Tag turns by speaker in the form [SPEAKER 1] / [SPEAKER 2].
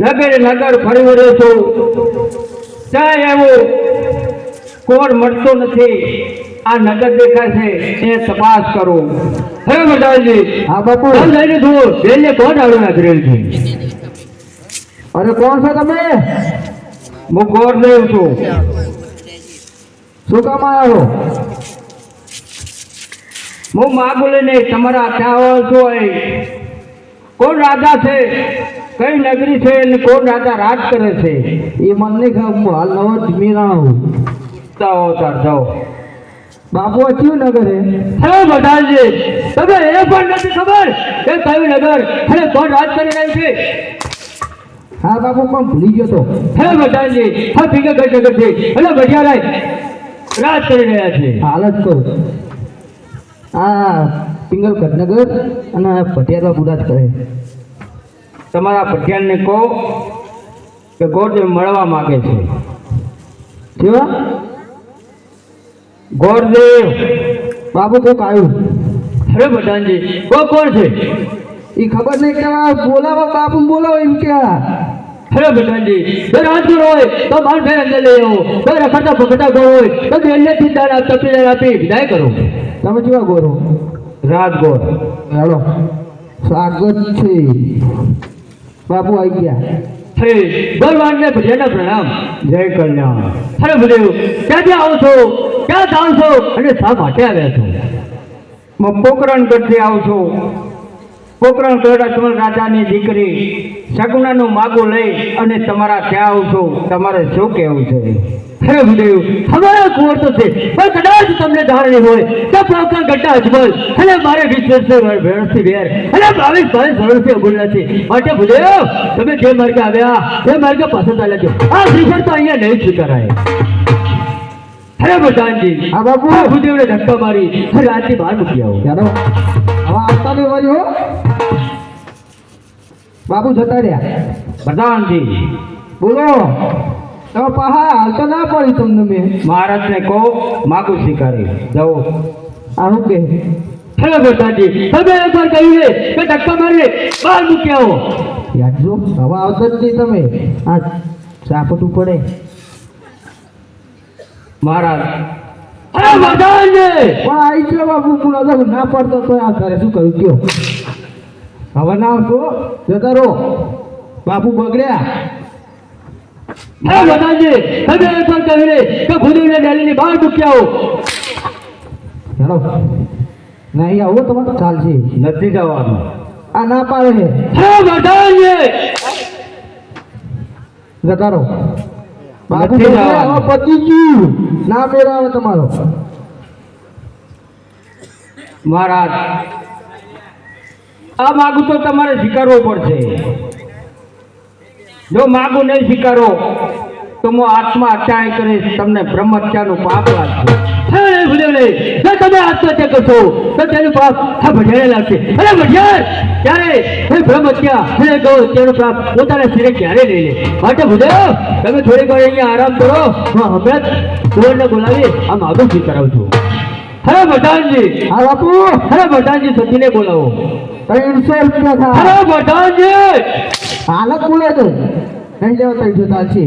[SPEAKER 1] નગર નગર ફરી છું. ક્યાંય એવું કોણ મળતો નથી. આ નગર દેખાય છે એ તપાસ કરો. હે મજાજી
[SPEAKER 2] હા બાપુ.
[SPEAKER 1] કોણ લઈને જુઓ. જેલને કોણ આવ્યું નાખરેલ છે?
[SPEAKER 2] અરે કોણ છો તમે?
[SPEAKER 1] હું ગોરદેવ છું.
[SPEAKER 2] શું કામ આવ્યો
[SPEAKER 1] હું માગું ને તમારા ત્યાં છો કોણ રાજા છે? કઈ નગરી છે અને કોણ રાજા રાજ કરે છે?
[SPEAKER 2] એ મને નહીં ખબર હાલ નવો જ મીરાણું
[SPEAKER 1] જાઓ તાર જાઓ.
[SPEAKER 2] બાપુ કયું નગર હે
[SPEAKER 1] હે બધાજી તમે એ પણ નથી ખબર કે કયું નગર? અને કોણ રાજ કરી રહ્યું છે?
[SPEAKER 2] હા, બાપુ પણ ભૂલી ગયો તો?
[SPEAKER 1] હે બધાજી હા ભીગા કઈ નગર છે એટલે બઢિયારાય, રાજ કરી રહ્યા છે.
[SPEAKER 2] હાલ જ કહું. આ પિંગલ કટનગર અને પટિયાલા બુડા જ કરે
[SPEAKER 1] તમારા પટિયાલને કહો કે ગોરદેવ મળવા માંગે છે.
[SPEAKER 2] કેવા
[SPEAKER 1] ગોરદેવ
[SPEAKER 2] બાપુ કોક આવ્યું
[SPEAKER 1] અરે ભટાનજી કો કોણ છે?
[SPEAKER 2] એ ખબર નહીં કે બોલાવો બાપુ બોલાવો એમ કે.
[SPEAKER 1] અરે ભટાનજી દર રાજગુર હોય તો બાર ફેર અંદર લઈ આવો. દર રખડતા પકડતા ગયો હોય તો પહેલેથી દાન આપતા પીડા આપી વિદાય કરો.
[SPEAKER 2] તમે કેવા ગોરો?
[SPEAKER 1] રાજગોર.
[SPEAKER 2] હેલો. સ્વાગત છે. બાપુ આવી ગયા.
[SPEAKER 1] હે ભગવાનને ભજન પ્રણામ. જય કલ્યાણ. અરે ભદેવ ક્યાંથી આવો છો? ક્યાં જાઓ છો? અને શા માટે આવ્યા છો? હું પોકરણ ગઢથી આવું છું. પોકરણ ગઢ અજમલ રાજાની દીકરી સગુણાનું માગું લઈ અને તમારા ત્યાં આવું છું. તમારે શું કહેવું છે? હે ભદેવ અમારા કુંવર તો છે. પણ કદાચ તમને હોય તો પોકરણ ગઢના અજમલ અને મારે વીસ વર્ષથી વર્ષથી વેર. અને બાવીસ બાવીસ વર્ષથી અબુલ નથી. માટે ભદેવ તમે જે માર્ગે આવ્યા તે માર્ગે પસંદ છો આ શ્રીફળ તો અહીંયા નહીં સ્વીકારાય. હરે બધાનજી
[SPEAKER 2] હા બાપુ.
[SPEAKER 1] ભૂદેવને ધક્કા મારી રાતની બહાર મૂકી આવો.
[SPEAKER 2] ચાલો. હવે આવતા નહીં વળી હો. બાપુ જતા રહ્યા.
[SPEAKER 1] પ્રધાનજી
[SPEAKER 2] બોલો. તમે પાહા હાલતા ના પડી તમને મેં
[SPEAKER 1] મહારાજને કહો માગું સ્વીકારી જાઓ.
[SPEAKER 2] આવું કે?
[SPEAKER 1] હરે બેટાજી તમે એકવાર કહ્યું લે કે ધક્કા મારી બહાર મૂકી આવો.
[SPEAKER 2] યાદ જો હવે આવતા જ નહીં તમે. આ ચાપટું પડે.
[SPEAKER 1] મહારાજ. અરે
[SPEAKER 2] પણ આવી છે બાપુ ના પડતો તો આ શું કર્યું કયો. હવે ના આવશો જતા રહો. બાપુ બગડ્યા.
[SPEAKER 1] હે પ્રધાનજી તમે એકવાર કહ્યું ને કે ભૂદેવને ડેલીની બહાર મૂકી આવો
[SPEAKER 2] હેલો. નહીં આવો તમારે ચાલશે.
[SPEAKER 1] નથી જવાનું.
[SPEAKER 2] આ ના પાડે છે.
[SPEAKER 1] હે
[SPEAKER 2] જતા રહો બાપુ પતી ગયું ના તમારો.
[SPEAKER 1] મહારાજ આ માગું તો તમારે સ્વીકારવું પડશે. જો માગું નહીં સ્વીકારો તો હું આત્મહત્યા કરીશ તમને બ્રહ્મહત્યાનું પાપ લાગશે. હે ભૂદેવને, જો તમે આત્મહત્યા કરશો તો તેનું પાપ આ ભજ્યાને લાગશે. અરે ભજ્યાર ક્યારે? હે બ્રહ્મહત્યા હે કહો તેનું પાપ પોતાના શિરે ક્યારે લઈ લે? માટે ભૂદેવ તમે થોડી વાર અહીંયા આરામ કરો. હું હમણાં જ કુંવરને બોલાવી આ માગું સ્વીકારાવું છું હરે ભટાનજી
[SPEAKER 2] હા બાપુ.
[SPEAKER 1] અરે ભટાનજી સતીને બોલાવો.
[SPEAKER 2] ત્રણસો રૂપિયા
[SPEAKER 1] અરે પ્રધાનજી
[SPEAKER 2] હાલત બોલે તો. નહીં લેવા ત્રણસો ચાલશે